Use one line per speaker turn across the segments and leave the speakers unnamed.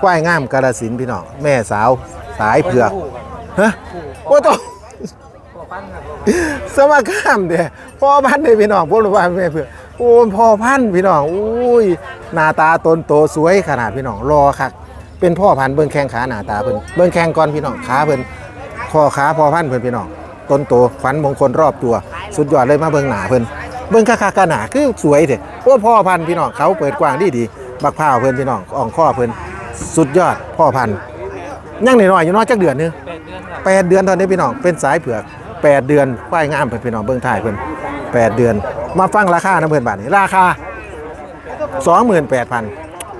ควายงามกาลสินพี่น้องแม่สาวสายเผือกฮะโอ้ต้องสมาคามเด้พ่อพันธุ์เด้พี่น้องพวกเราว่าแม่เผือกโอ้พ่อพันธุ์พี่น้องอุ้ยหน้าตาตนโตสวยขนาดพี่น้องรอคักเป็นพ่อพันธุ์เบิ่งแข้งขาหน้าตาเพิ่นเบิ่งแข้งก่อนพี่น้องขาเพิ่นคอขาพ่อพันธุ์เพิ่นพี่น้องต้นโตขวัญมงคลรอบตัว สุดยอดเลยมาเบิ่งหน้าเพิ่นเบิ่งคักๆกันหนาคือสวยเด้โอ้พ่อพันธุ์พี่น้องเขาเปิดกว้างดีดีบักพร้าวเพิ่นพี่น้องอ่องข้อเพิ่น สุดยอดพ่อพันธุ์ยังน้อยๆอยู่เน้อยจักเดือนหนึงแปดเดือนเท่านี้พี่น้องเป็นสายเผือกแปดเดือนควายงามเพิ่นพี่น้องเบิ่งถ่ายเพิ่นแปดเดือน มาฟังราคานะเพิ่นบาทนี้ราคาสองหมื่นแปดพัน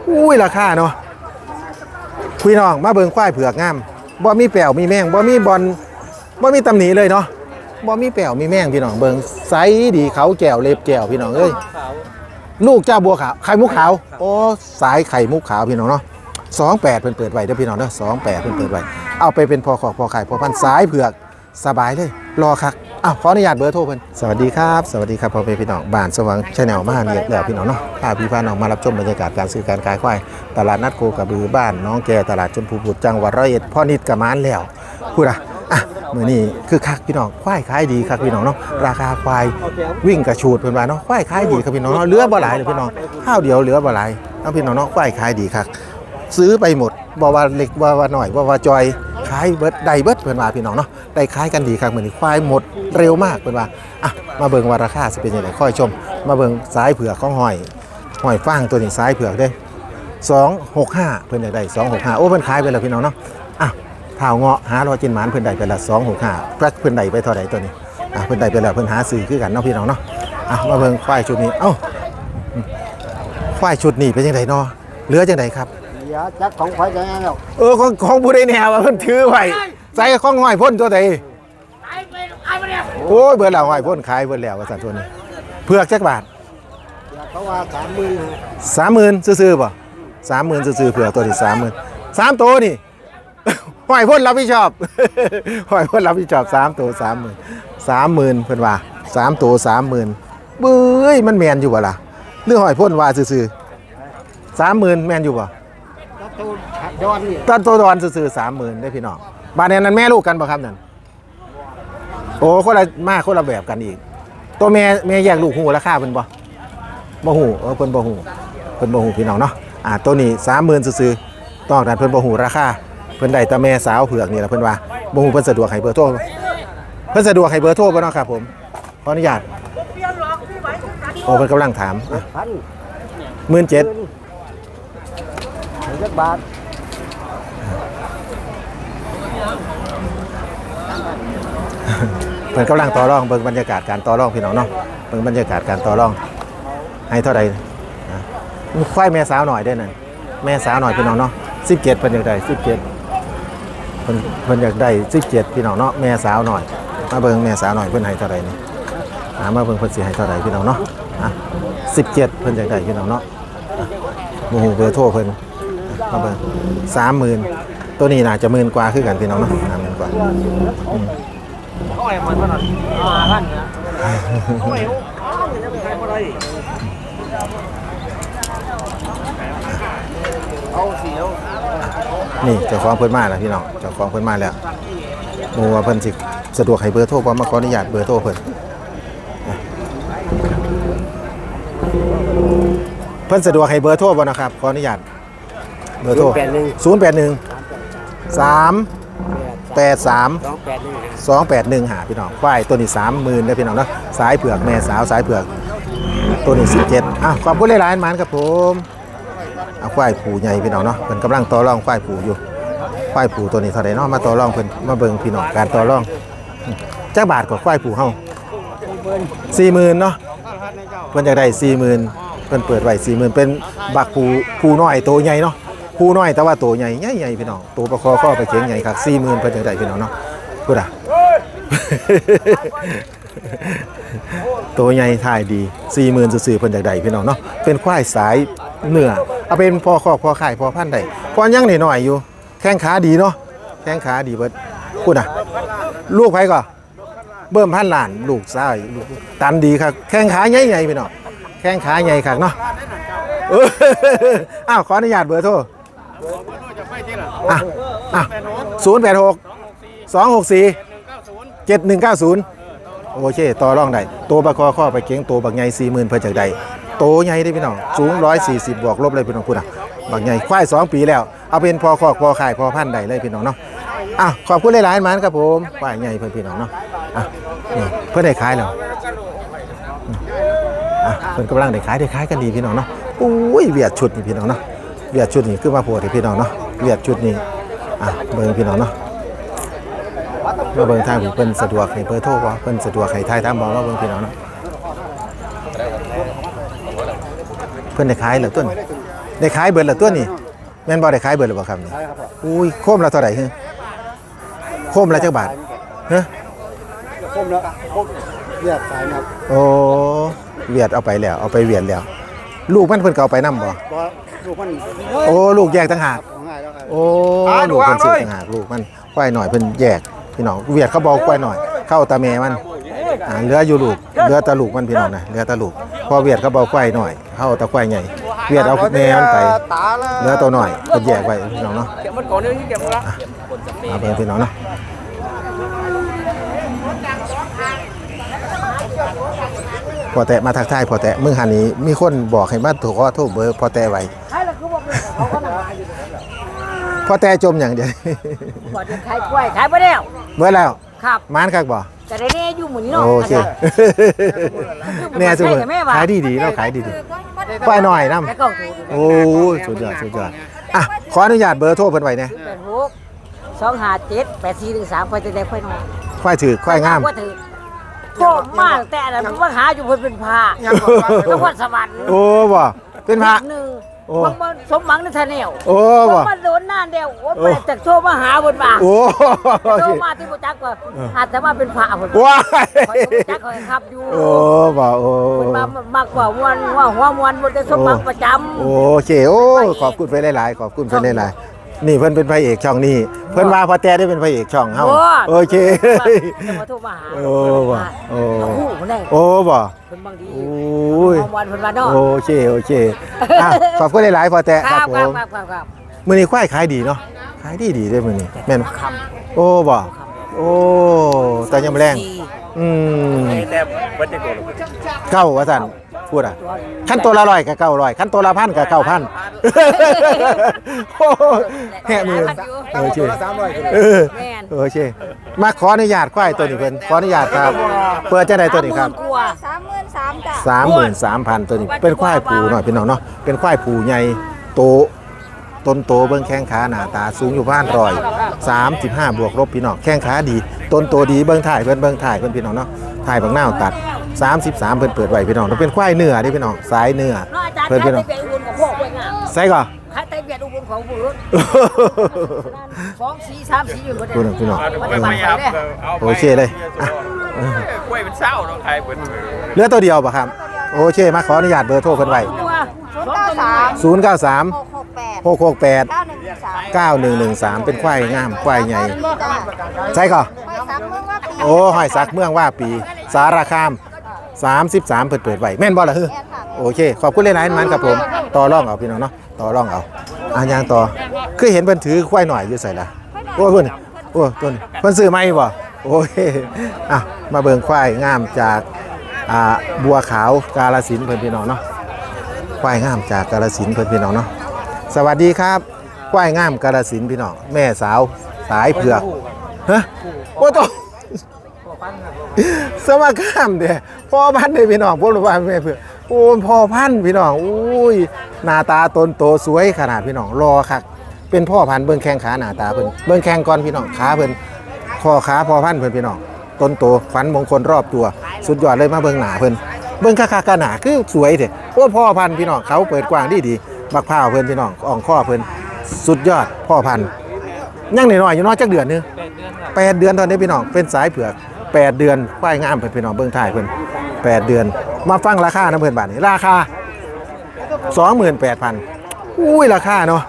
อุ้ยราคาเนาะพี่น้องมาเบิ่งควายเผือกงามบ่มีแป๋วมีแมงบ่มีบอลบ่มีตำหนิเลยเนาะบ่มีแป๋วมีแมงพี่น้องเบิ่งไซส์ดีเขาแก้วเล็บแก้วพี่น้องเอ้ย ลูกเจ้าบัวขาวไข่มุกขาวโอ้สายไข่มุกขาวพี่น้องเนาะ สองแปดเพิ่นเปิดไว้เด้อพี่น้องเด้อสองแปดเพิ่นเปิดไว้เอาไปเป็นพอขอกพอไข่พอพันสายเผือกสบายเลย รอคักอ้าวขออนุญาตเบอร์โทรเพิ่นสวัสดีครับ สวัสดีครับพ่อแม่พี่น้องบ้านสว่างชาแนลมาเรียกแล้วพี่น้องเนาะพาพี่พาน้องมารับชมบรรยากาศการซื้อการขายควายตลาดนัดโคกระบือบ้านน้องแกตลาดชมพูบุตรจังหวัดร้อยเอ็ดพ่อนิดกับมานแล้วพูดอะอะมื้อนี้คือคักพี่น้องควายขายดีคักพี่น้องเนาะราคาควายวิ่งกระชูดเพิ่นว่าเนาะควายขายดีครับพี่น้องเนาะเหลือบ่หลายเลยพี่น้องข้าวเดียวเหลือบ่หลายเนาพี่น้องเนาะควายขายดีคัก ซื้อไปหมดบ่ว่าเล็กบ่ว่าหน่อยบ่ว่าจอยขายเบิดได้เบิดเพิ่นว่าพี่น้องเนาะได้ขายกันดีครับเหมือนควายหมดเร็วมากเพิ่นว่าอะมาเบิ่งว่าราคาสิเป็นจังไดค่อยชม มาเบิ่งสายเผือกของหอยหอยฟางตัวนี้สายเผือกเด้265 เพิ่นอยากได้265 โอ้เพิ่นขายไปแล้วพี่น้องเนาะอะข้าวเงาะหารอจินหมานเพิ่นได้ไปละ265พรักเพิ่นได้ไปเท่าใดตัวนี้อะเพิ่นได้ไปแล้วเพิ่นหาซื้อคือกันเนาะพี่น้องเนาะอะมาเบิ่งควายชุดนี้เอ้าควายชุดนี้เป็นจังไดเนาะเหลือจังไดครับ
ดี๋ยวจักของข่อยจะยังหรอก
เออของของผู้ใดแนวว่าเพิ่นถือไว้ใส่ของห้อยพ่นตัวใดโอ้ยเบิดแล้วห้อยพ่นขายเบิดแล้วว่าซั่นตัวนี้เผือกจักบาท
เดี๋ยวเขาว่าสามหมื่น
30,000ซื่อๆบ่30,000ซื่อๆเผือกตัวนี้30,000สามตัวนี่ห้อยพ่นรับผิดชอบห้อยพ่นรับผิดชอบสามตัว30,000 30,000เพิ่นว่าสามตัว30,000เบ้ยมันแม่นอยู่บ่ล่ะหรือห้อยพ่นว่าซื่อๆ30,000แม่นอยู่บ่
ก็ ตูนย้อนนี่
ตอนตัวดอนซื้อๆสามหมื่นได้พี่น้องบ้านนี้นั้นแม่ลูกกันป่ะครับนั่นโอ้คนละมาคนละแบบกันอีก ตัวแม่แม่แยกลูกหูราคาเพิ่นบ่บ่หูเออเพิ่นบ่หูเพิ่นบ่หูพี่น้องเนาะอ่าตัวนี้สามหมื่นซื้อๆต้องนั้นเพิ่นบ่หูราคาเพิ่นได้แต่แม่สาวเผือกนี่แหละเพิ่นว่าบ่หูเพิ่นสะดวกให้เบอร์โทรเพิ่นสะดวกให้เบอร์โทรบ่เนาะครับผมขออนุญาตโอ้เพิ่นกำลังถามอะ
พัน
หมื่นเจ็ด
หนึ่งจักบาท
เพิ่นกำลังต่อรองเบิ่งบรรยากาศการต่อรองพี่น้องเนาะเบิ่งบรรยากาศการต่อรอง ให้เท่าใดควายแม่สาวหน่อยได้นั่นแม่สาวหน่อยพี่น้องเนาะ17เพิ่นอยากได้17เพิ่นเพิ่นอยากได้17พี่น้องเนาะแม่สาวหน่อย มาเบิ่งแม่สาวหน่อยเพิ่นให้เท่าใดนี่อ่ามาเบิ่งเพิ่นสิให้เท่าใดพี่น้องเนาะอะ17เพิ่นอยากได้พี่น้องเนาะโมโหเบอร์โทรเพิ่นมาเบิ่ง30,000ตัวนี้น่าจะหมื่นกว่าคือกันพี่น้องเนาะ30,000กว่า
เขาไอ้มันมันมาพันเนี่ยเขาไอ้เอาเสียว
นี่เจ้าของเพิ่นมาแล้วพี่น้องเจ้าของเพิ่นมาแล้วบ่ว่าเพิ่นสิสะดวกให้เบอร์โทรบ่มาขออนุญาตเบอร์โทรเพิ่นอะเพิ่นสะดวกให้เบอร์โทรบ่นะครับขออนุญาตเบอร์โทร
แปดหนึ่ง
081 3 8 3
สองแปดหนึ่ง
2 8 1หาพี่น้องควายตัวนี้30,000เด้อพี่น้องเนาะสายเผือกแม่สาวสายเผือก ตัวนี้17อะขอบคุณหลายๆหมานครับผมเอาควายผูใหญ่พี่น้องเนาะเพิ่นกำลังต่อรองควายผูอยู่ควายผูตัวนี้เท่าไหร่เนาะมาต่อรองเพิ่นมาเบิ่งพี่น้องการต่อรองอืมจักบาทกว่าควายผูเฮา40,000เนาะเพิ่นอยากได้40,000เพิ่นเปิดไว้40,000เป็นบักผูผูน้อยโตใหญ่เนาะ ผูน้อยแต่ว่าโตใหญ่ใหญ่ๆพี่น้องโตประคอข้อไปเขียงใหญ่ครับ40,000เพิ่นอยากได้พี่น้องเนาะพูดอะตัวใหญ่ถ่ายดี40,000ซื่อๆเพิ่นอยากได้พี่น้องเนาะเป็นควายสายเนื้อเอาเป็นพอคอพอขายพอพันธุ์ได้พอยังหน่อยอยู่ แข้งขาดีเนาะแข้งขาดีเบิดพูดอะลูกไผก็เบิ่มพันหลานลูกซ้ายลูกตันดีครับแข้งขาใหญ่ๆพี่น้องแข้งขาใหญ่คักเนาะอ้าวขออนุญาตเบอร์โทร อะอะศูนย์แปดหกสองหกสี่
หนึ่งเก้าศูนย์
เจ็ดหนึ่งเก้าศูนย์โอเคต่อรองได้ตัวบะคอข้อไปเก่งตัวบักใหญ่สี่หมื่นเพื่อจากใดโตใหญ่ได้พี่น้องสูงร้อยสี่สิบบวกลบเลยพี่น้องคุณอะบักใหญ่ควายสองปีแล้ว เอาเป็นพอคอกพอขายพอพันธุ์ได้เลยพี่น้องเนาะอะขอบคุณหลายๆมันครับผมควายใหญ่เพื่อนพี่น้องเนาะอะนี่เพื่อนได้ขายแล้วอืมอะเพื่อนกำลังได้ขายได้ขายกันดีพี่น้องเนาะอุ้ยเวียดชุดนี่พี่น้องเนาะ เวียดชุดนี่คือมาโพดให้พี่น้องเนาะเวียดชุดนี่อะเบิ่งพี่น้องเนาะมาเบิ่งทางเพิ่นสะดวกให้เบอร์โทรบ่เพิ่นสะดวกให้ทายตามบ่มาเบิ่งพี่น้องเนาะเพิ่นได้ขายแล้วต้นได้ขายเบิดแล้วต้นนี่แม่นบ่ได้ขายเบิดแล้วบ่ครับนี่อุ้ยโคมละเท่าไหร่ฮะโคมละจักบาทฮะ
คมแล้วคมเรียบสายนะครับ
โอ้เวียดเอาไปแล้วเอาไปเวียดแล้ว ลูกมันเพิ่นก็เอาไปนํบ่
บอลูกมัน
โอ้ลูกแยกต่างหาก
ของง่ายแล้วครับ
โอ้ลูกเพิ่นซื้อต่างหากลูกมันควายหน่อยเพิ่นแยกพี่น้องเวียดเขาบอกควายหน่อย เข้าตาแม่มันอ่าเหลืออยู่ลูกเหลือแตาลูกมันพี่น้องนะเหลือแตาลูกพอเวียดเขาบอกควายหน่อย เข้าตาควายใหญ่เวียดเอาแม่มันไป
ตาละ
เหลือตัวหน่อยเพิ่นแยกไว้พี่น้องเนาะ
เก็บมันก่อนเนี่ยเก็บมันละ
มาเบิ่งพี่น้องเนาะ พอแตะมาทักทายพอแตะมึงหันนี้มีคนบอกให้มาถูกขอโทษเบอร์พอแตะไว้พอแตะจมอย่างเดียว
ก่อนจะขายกล้วยขายไปแล้ว
เมื่อแล้ว
ครับ
มานคักบ่
แต่ได้แน่อยู่หมุนเนาะ
โอเคแน่สุดขายดีดีๆเนาะขายดีดีๆควายหน่อยน้
แล้วก็ถูกำ
โอ้ยสุดยอดสุดยอดอะขออนุญาตเบอร์โทรเพิ่นไว้เนี่ย
แปดหกสองห้าเจ็ดแปดสี่หนึ่งสามไปจะได้ค่อยน้อย
ควายถือควายงาม
ว่าถือ โทษมากแต่อะไรผมว่าหาอยู่เพิ่นเป็นพระนครสวรรค์
โอ้บ่เป็นพระ
หนึ่ง
โอ้
บางวันสมหวังในทะเนว
โอ้บ่
มาโดนหน้าเดียวโอ้ไปจากโทรมาหาบนบ่า
โอ้
โทรมาที่บุจักว่าอาจจะมาเป็นพระบน
ว้าย
คอยบุจักคอยครับอยู่
โอ้บ่โอ้
เพิ่นมามากกว่าวันว่าหัวมวนบนจะสมหวังประจำ
โอเคโอ้ขอบคุณเพิ่นหลายๆขอบคุณเพิ่นหลายๆนี่เพิ่นเป็นพระเอกช่องนี้เพิ่นว่าพอแต่ได้เป็นพระเอกช่องเฮา
โอ้
โอเค
จะมาโทรมาหา
โอ้บ่โอ้
คู่คนได้
โอ้บ่
เพิ่นบางดี
โอ้ย
มองวันเพิ่นว่าเนาะ
โอเคโอเคอะขอบคุณหลายๆพอแต่
ค
ค
รั
รั
บบ
ผ
ครับ
ม
ครับครับครับ
มื้อนี้ควายขายดีเนาะขายดีดีเด้อมื้อนี้แม่น
ครับ
โอ้บ่โอ้แต่ยังบ่แรงอืม
แต่บันจะโกรธ
เก้าว่าซั่น พูดอะขั้นตัวละร้อยก็เก้าร้อยขั้นตัวละพันก็เก้าพันโอ้แห่มือโอเค
สามร้อย
เออ
แม่น
โอเคมาขออนุญาตควายตัวนี้เพิ่นขออนุญาตครับ เปิดจังไดตัวนี้ครับ
กลัว
สามหมื่นสามจ้ะ
สามหมื่นสามพันตัวนี้เป็นควายผูหน่อยพี่น้องเนาะเป็นควายผูใหญ่โต ต้นโตเบื้องแข้งขาหนาตาสูงอยู่บ้านรอย 35 บวกลบพี่น้องแข้งขาดี ต้นโตดีเบื้องถ่ายเพื่อนเบื้องถ่ายเพื่อนพี่น้องเนาะถ่ายบางหน้าตัด 33 เพื่อนเปิดไหวพี่น้องเป็นควายเนื้อนี่พี่น้องสายเนื้อ
เพื่อ
นพี่น้องใส่ก่อน
ขายไตเบียดอุบลของบุรุษสองสีสามสีอยู่
บนเด็กพี่น้องโอเคเลย
กล้วยเป็นเศร้าเนาะใครเป็น
เลือตัวเดียวป่ะครับ โอเคมาขออนุญาตเบอร์โทรเพิ่นไว้า
สาม
ศูนย์เก้าสาม หกหกแปดเก้าหนึ่งหนึ่งสาม
เป็นควายงามควายใหญ่ใช่ก่อห
อยสักเมือว่าปี
โอ้หอยสักเมืองว่าปี สารคามสามสิบสามเปิดเปิดไหวแม่นบอลเห
รอ
โอเค ขอบคุณเลยนะมันครับผมต่อร่องเอาพี่น้องเนาะต่อร่องเอาอะยางต่อคือเห็นเพิ่นถือควายหน่อยอยู่ใส่ละโอ้เพิ่นโอ้ต้นเพิ่นซื้อไหมบ่โอเคอะมาเบิ่งควายงามจากอ่าบัวขาวกาลสินเพิ่นพี่น้องเนาะควายงามจากกาลสินเพิ่นพี่น้องเนาะ สวัสดีครับควายงามกาลสินพี่น้องแม่สาวสายเผือกฮะโอ้โตสมาคามเด้พ่อพันธุ์เด้พี่น้องพวกเราว่าแม่เพื่อนโอ้พ่อพันธุ์พี่น้องอุ้ยหน้าตาตนโตสวยขนาดพี่น้องรอคักเป็นพ่อพันธุ์เบิ่งแข้งขาหน้าตาเพิ่นเบิ่งแข้งก่อนพี่น้องขาเพิ่นคอขาพ่อพันธุ์เพิ่นพี่น้องต้นโตฟันมงคลรอบตัว สุดยอดเลยมาเบิ่งหน้าเพิ่นเบิ่งคักๆกะหน้าคือสวยเด้โอ้พ่อพันธุ์พี่น้องเขาเปิดกว้างดีดี บักพร้าวเพิ่นพี่น้องอ่องข้อเพิ่นสุดยอดพ่อพันธุ์ยังน้อยๆอยู่เน้อยจักเดือนหนึงแปดเดือนตอนนี้พี่น้องเป็นสายเผือกแปดเดือนควายงามเพิ่นพี่น้องเบิ่งถ่ายเพิ่นแปดเดือน มาฟังราคานะเพิ่นบาทนี้ราคาสองหมื่นแปดพันอุ้ยราคาเนาะ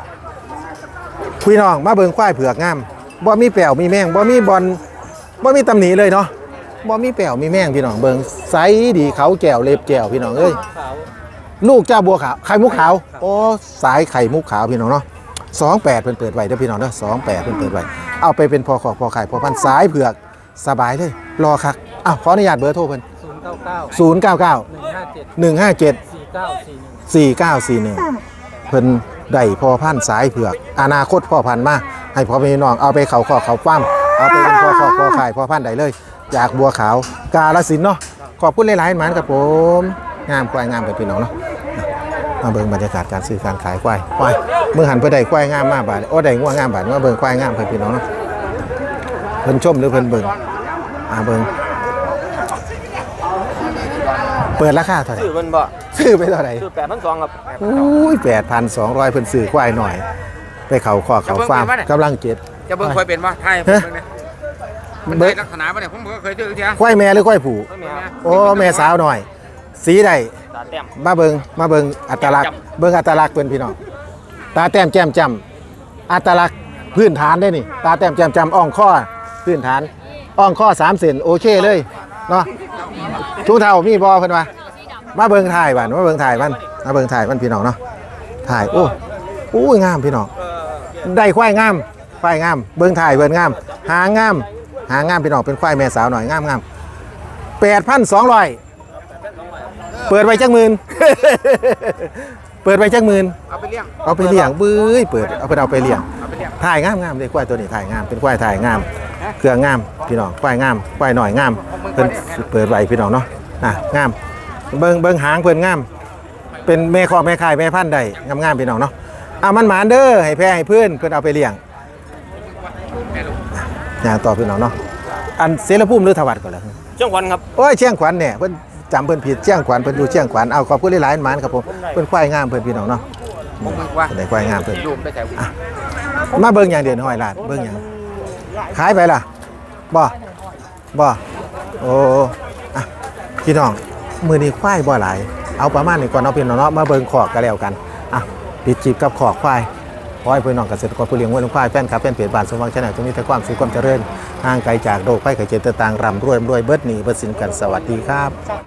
พี่น้องมาเบิ่งควายเผือกงามบ่มีแป๋วมีแมงบ่มีบอลบ่มีตำหนิเลยเนาะบ่มีแป๋วมีแมงพี่น้องเบิ่งใสดีเขาแก้วเล็บแก้วพี่น้องเอ้ย ลูกเจ้าบัวขาวไข่มุกขาวโอ้สายไข่มุกขาวพี่น้องเนาะ28เพิ่นเปิดไว้เด้อพี่น้องเด้อ28เพิ่นเปิดไว้เอาไปเป็นพอขอกพอขายพอพันสายเผือกสบายเลยรอคักอ้าวขออนุญาตเบอร์โทรเพิ่น
ศูนย์เก้าเก้า
099
หนึ่งห้าเจ็ด
157
สี่เก้าสี่หนึ่ง
4941เพิ่นได้พอพันธุ์สายเผือก อนาคตพ่อพันธุ์มาให้พ่อพี่น้องเอาไปเขาขอเขาฟ้ามเอาไปเป็นพ่อขอพ่อขายพ่อพันธุ์ได้เลยจากบัวขาวกาลสินธุ์เนาะขอบคุณหลายๆหมานครับผมงามควายงามกับพี่น้องเนาะ มาเบิ่งบรรยากาศการซื้อการขายควายควายเมื่อหันเพื่อได้ควายงามมากบาทโอ้ได้งัวงามบาทมาเบิ่งควายงามเพื่อนพี่น้องเนาะเพิ่นชมหรือเพิ่นเบิ่งอ่าเบิ่งเปิดราคาเท่าไหร่
ชื่อมันบ่
ซื้อไปเท่าไหร่
ชื่อแปดพันสองครับ
อุ้ยแปดพันสองร้อยเพิ่นซื้อควายหน่อย ไปเขาข้อเขาฟาร์มกำลังเจ็ด
จะเบิ่งเคยเป็นป่ะไทยผมเบิ่งเนี่ยมัน
เบิ่
ได้
ง
ลักษณะป่ะเนี่ยผมก็เคยเจอเทีย
ควายแม่หรือควายผู
ไม่มีครับ
โอ้แม่สาวหน่อย สีใด
ตาแต้ม
มาเบิงมาเบิงอัตลักษณ์ เบิงอัตลักษณ์เพิ่นพี่น้องตาแต้มแจ่มจำอัตลักษณ์พื้นฐานได้นี่ ตาแต้มแจ่มจำอ่องข้อพื้นฐานอ่องข้อสามเซนโอเคเลยเนาะทุกเท่ามีบอเพิ่นว่ามาเบิงถ่ายบ้านมาเบิงถ่ายมันมาเบิงถ่ายมันพี่น้องเนาะถ่ายโอ้โอ้ยงามพี่น้องได้ควายงามควายงาม เบิงถ่ายเบิงงาม หางงาม หางงามพี่น้องเป็นควายแม่สาวหน่อยงามงามแปดพันสองร้อย เปิดไว้จักหมื่น เปิดไว้จักหมื่น
เอาไปเลี้ยง
เอาไปเลี้ยงบื้อเปิดเอาไปเอาไปเลี้ยง
เอาไปเลี้ยง
ถ่ายงามงามเลยควายตัวนี้ถ่ายงามเป็นควายถ่ายงาม เครื่องงามพี่น้องควายงามควายหน่อยงามเพิ่นเปิดไว้พี่น้องเนาะอะงาม เบิ่งเบิ่งหางเพิ่นงาม เป็นแม่คอกแม่ขายแม่พันธุ์ได้งามงามๆพี่น้องเนาะอะมันหมานเด้อให้แพ้ให้เพื่อนเพิ่นเอาไปเลี้ยงอย่างต่อพี่น้องเนาะอันเสรภูมิหรือถวัดก่อนล่ะ
เจ้าขวัญครับ
โอ้ยเชียงขวัญเนี่ยเพิ่น จำเพิ่นผิดเชียงขวัญเพิ่นอยู่เชียงขวัญเอาขอบคุณหลายๆหมานครับผมเพิ่นควายงามเพิ่นพี่น้องเนาะ
ผมมึงว่า
เพิ่นได้ควายงามเพิ่น
รูปได้ใส่
มาเบิ่งอย่างเดียวห้อยลาดเบิ่งอย่างขายไปล่ะบ่บ่โอ้อะพี่น้องมื้อนี้ควายบ่หลายเอาประมาณนี้ก่อนเนาะพี่น้องเนาะมาเบิ่งขอกกันแล้วกันอะปิดจีบกับขอกควายขอให้พี่น้องเกษตรกรผู้เลี้ยงวัวเลี้ยงควายแฟนคลับแฟนเพจบ้านสมหวังชาแนลตรงนี้แต่ความสุขความเจริญห่างไกลจากโรคภัยไข้เจ็บต่างๆร่ำรวยรวยเบิดหนีเบิดสินกันสวัสดีครับ